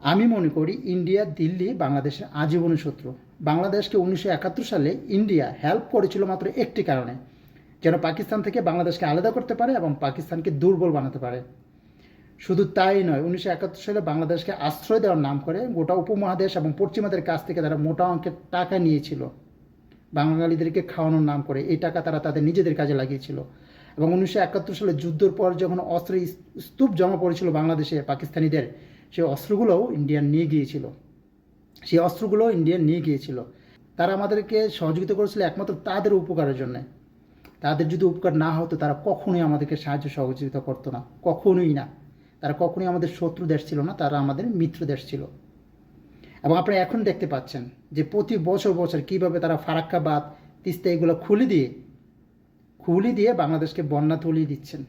আমি মনে করি ইন্ডিয়া, দিল্লি, বাংলাদেশের আজীবন শত্রু। বাংলাদেশকে উনিশশো একাত্তর সালে ইন্ডিয়া হেল্প করেছিল মাত্র একটি কারণে, যেন পাকিস্তান থেকে বাংলাদেশকে আলাদা করতে পারে এবং পাকিস্তানকে দুর্বল বানাতে পারে। শুধু তাই নয়, উনিশশো একাত্তর সালে বাংলাদেশকে আশ্রয় দেওয়ার নাম করে গোটা উপমহাদেশ এবং পশ্চিমাদের কাছ থেকে তারা মোটা অঙ্কের টাকা নিয়েছিল। বাঙালিদেরকে খাওয়ানোর নাম করে এই টাকা তারা তাদের নিজেদের কাজে লাগিয়েছিল। এবং উনিশশো একাত্তর সালে যুদ্ধের পর যখন অস্ত্রের স্তূপ জমা পড়েছিল বাংলাদেশে পাকিস্তানিদের সেই অস্ত্রগুলোও ইন্ডিয়ান নিয়ে গিয়েছিল। সেই অস্ত্রগুলো ইন্ডিয়ান নিয়ে গিয়েছিল। তারা আমাদেরকে সহযোগিতা করেছিল একমাত্র তাদের উপকারের জন্য। তাদের যদি উপকার না হতো, তারা কখনোই আমাদেরকে সাহায্য সহযোগিতা করতো না। কখনোই না। তারা কখনোই আমাদের শত্রু দেশ ছিল না, তারা আমাদের মিত্র দেশ ছিল। এবং আপনারা এখন দেখতে পাচ্ছেন যে প্রতি বছর বছর কীভাবে তারা ফারাক্কাবাদ, তিস্তা এগুলো খুলে দিয়ে খুলে দিয়ে বাংলাদেশকে বন্যা তুলিয়ে দিচ্ছেন।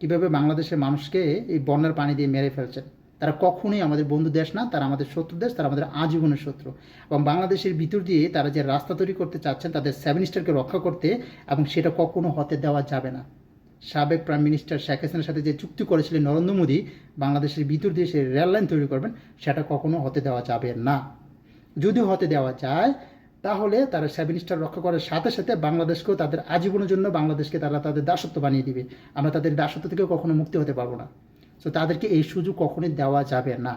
কীভাবে বাংলাদেশের মানুষকে এই বন্যার পানি দিয়ে মেরে ফেলছেন। তারা কখনোই আমাদের বন্ধু দেশ না, তারা আমাদের শত্রু দেশ, তারা আমাদের আজীবনের শত্রু। এবং বাংলাদেশের ভিতর দিয়ে তারা যে রাস্তা তৈরি করতে চাচ্ছেন, তাদের সেভেন স্টারকে রক্ষা করতে এবং সেটা কখনো হতে দেওয়া যাবে না। সাবেক প্রাইম মিনিস্টার শেখ হাসিনার সাথে যে চুক্তি করেছিলেন নরেন্দ্র মোদী, বাংলাদেশের ভিতর দিয়ে সে রেল লাইন তৈরি করবেন, সেটা কখনো হতে দেওয়া যাবে না। যদি হতে দেওয়া যায়, তাহলে তারা সেভেন স্টার রক্ষা করার সাথে সাথে বাংলাদেশকেও তাদের আজীবনের জন্য বাংলাদেশকে তারা তাদের দাসত্ব বানিয়ে দিবে। আমরা তাদের দাসত্ব থেকে কখনো মুক্তি হতে পারব না। তো তাদেরকে এই সুযোগ কখনোই দেওয়া যাবে না।